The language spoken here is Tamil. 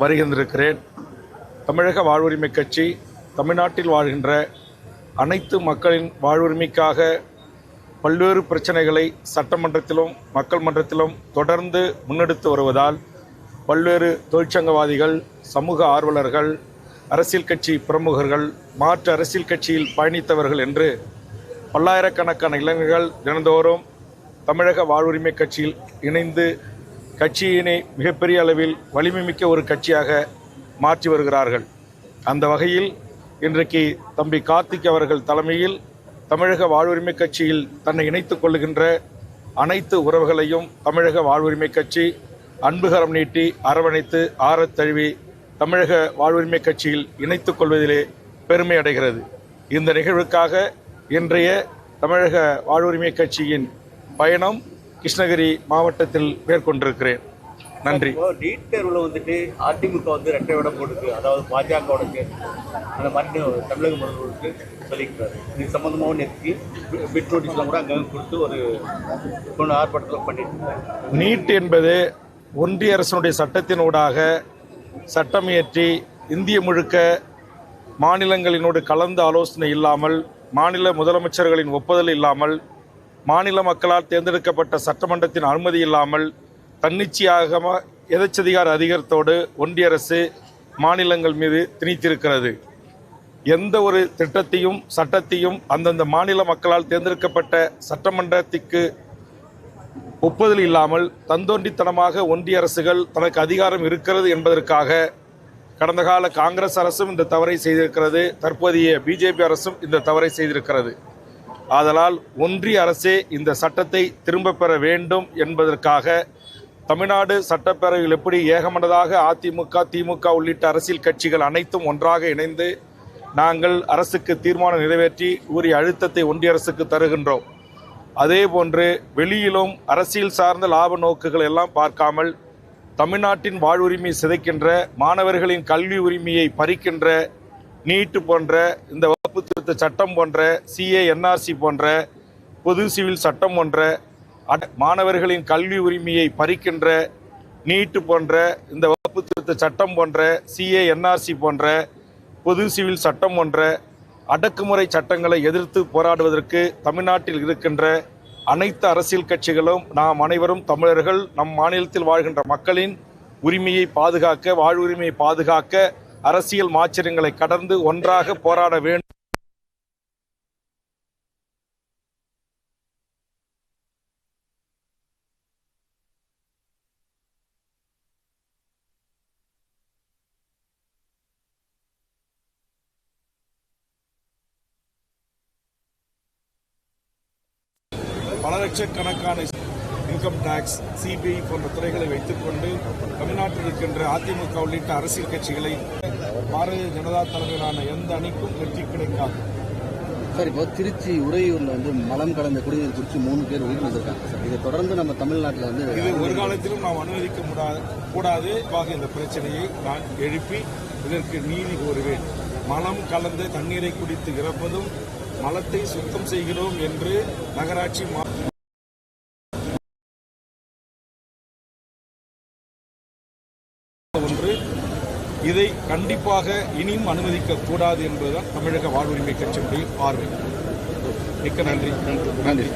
வருகின்றிருக்கிறேன். தமிழக வாழ்வுரிமை கட்சி தமிழ்நாட்டில் வாழ்கின்ற அனைத்து மக்களின் வாழ்வுரிமைக்காக பல்வேறு பிரச்சனைகளை சட்டமன்றத்திலும் மக்கள் மன்றத்திலும் தொடர்ந்து முன்னெடுத்து வருவதால் பல்வேறு தொழிற்சங்கவாதிகள் சமூக ஆர்வலர்கள் அரசியல் கட்சி பிரமுகர்கள் மாற்று அரசியல் கட்சியில் பயணித்தவர்கள் என்று பல்லாயிரக்கணக்கான இளைஞர்கள் தினந்தோறும் தமிழக வாழ்வுரிமை கட்சியில் இணைந்து கட்சியினை மிகப்பெரிய அளவில் வலிமைமிக்க ஒரு கட்சியாக மாற்றி வருகிறார்கள். அந்த வகையில் இன்றைக்கு தம்பி கார்த்திக் அவர்கள் தலைமையில் தமிழக வாழ்வுரிமை கட்சியில் தன்னை இணைத்துக் கொள்ளுகின்ற அனைத்து உறவுகளையும் தமிழக வாழ்வுரிமை கட்சி அன்புகரம் நீட்டி அரவணைத்து ஆறத் தழுவி தமிழக வாழ்வுரிமை கட்சியில் இணைத்துக் கொள்வதிலே பெருமை அடைகிறது. இந்த நிகழ்வுக்காக இன்றைய தமிழக வாழ்வுரிமை கட்சியின் பயணம் கிருஷ்ணகிரி மாவட்டத்தில் மேற்கொண்டிருக்கிறேன். நன்றி. நீட் தேர்வுல வந்துட்டு அதிமுக வந்து ரெட்டை விட போட்டுக்கு அதாவது பாஜகவோட அந்த மாதிரி தமிழக முதல்வருக்கு சொல்லிக்கிறாரு இது சம்பந்தமாகவும் நேற்று பிட் நோட்டீஸ்லாம் கூட அங்கங்கே கொடுத்து ஒரு கொண்டு ஆர்ப்பாட்டத்தில் பண்ணிட்டு நீட் என்பது ஒன்றிய அரசினுடைய சட்டத்தினூடாக சட்டம் இயற்றி இந்திய முழுக்க மாநிலங்களினோடு கலந்து ஆலோசனை இல்லாமல் மாநில முதலமைச்சர்களின் ஒப்புதல் இல்லாமல் மாநில மக்களால் தேர்ந்தெடுக்கப்பட்ட சட்டமன்றத்தின் அனுமதி இல்லாமல் தன்னிச்சையாக எதச்சதிகார அதிகாரத்தோடு ஒன்றிய அரசு மாநிலங்கள் மீது திணித்திருக்கிறது. எந்த ஒரு திட்டத்தையும் சட்டத்தையும் அந்தந்த மாநில மக்களால் தேர்ந்தெடுக்கப்பட்ட சட்டமன்றத்திற்கு ஒப்புதல் இல்லாமல் தந்தோண்டித்தனமாக ஒன்றிய அரசுகள் தனக்கு அதிகாரம் இருக்கிறது என்பதற்காக கடந்த கால காங்கிரஸ் அரசும் இந்த தவறை செய்திருக்கிறது. தற்போதைய பிஜேபி அரசும் இந்த தவறை செய்திருக்கிறது. ஆதலால் ஒன்றிய அரசே இந்த சட்டத்தை திரும்ப பெற வேண்டும் என்பதற்காக தமிழ்நாடு சட்டப்பேரவையில் எப்படி ஏகமனதாக அதிமுக திமுக உள்ளிட்ட அரசியல் கட்சிகள் அனைத்தும் ஒன்றாக இணைந்து நாங்கள் அரசுக்கு தீர்மானம் நிறைவேற்றி உரிய அழுத்தத்தை ஒன்றிய அரசுக்கு தருகின்றோம். அதே போன்று வெளியிலும் அரசியல் சார்ந்த லாப நோக்குகள் எல்லாம் பார்க்காமல் தமிழ்நாட்டின் வாழ்வுரிமை சிதைக்கின்ற மாணவர்களின் கல்வி உரிமையை பறிக்கின்ற நீட்டு போன்ற இந்த வகுப்பு திருத்த சட்டம் போன்ற சிஏ என்ஆர்சி போன்ற பொது சிவில் சட்டம் போன்ற அட- மாணவர்களின் கல்வி உரிமையை பறிக்கின்ற நீட்டு போன்ற இந்த வகுப்பு திருத்த சட்டம் போன்ற சிஏ என்ஆர்சி போன்ற பொது சிவில் சட்டம் போன்ற அடக்குமுறை சட்டங்களை எதிர்த்து போராடுவதற்கு தமிழ்நாட்டில் இருக்கின்ற அனைத்து அரசியல் கட்சிகளும் நாம் அனைவரும் தமிழர்கள் நம் மாநிலத்தில் வாழ்கின்ற மக்களின் உரிமையை பாதுகாக்க வாழ்வுரிமையை பாதுகாக்க அரசியல் மாச்சரியங்களை கடந்து ஒன்றாக போராட வேண்டும். பல லட்சக்கணக்கான இன்கம் டாக்ஸ் சிபிஐ போன்ற துறைகளை வைத்துக்கொண்டு தமிழ்நாட்டில் இருக்கின்ற அதிமுக உள்ளிட்ட அரசியல் கட்சிகளை பாரதிய ஜனதா தலைமையிலான எந்த அணிக்கும் வெற்றி கிடைக்காது. சார் இப்போ திருச்சி உறையூர்ல வந்து மலம் கலந்த குடிநீர் குடிச்சு மூணு பேர் உயிர் வந்திருக்காங்க சார். இதை தொடர்ந்து நம்ம தமிழ்நாட்டில் வந்து இது ஒரு காலத்திலும் நாம் அனுமதிக்க முடியாது கூடாது. ஆக இந்த பிரச்சனையை நான் எழுப்பி இதற்கு நீதி கோருவேன். மலம் கலந்த தண்ணீரை குடித்து இறப்பதும் மலத்தை சுத்தம் செய்கிறோம் என்று நகராட்சி ஒன்று. இதை கண்டிப்பாக இனியும் அனுமதிக்க கூடாது என்பதுதான் தமிழக வாழ்வுரிமை கட்சியினுடைய பார்வை. மிக்க நன்றி. நன்றி. நன்றி.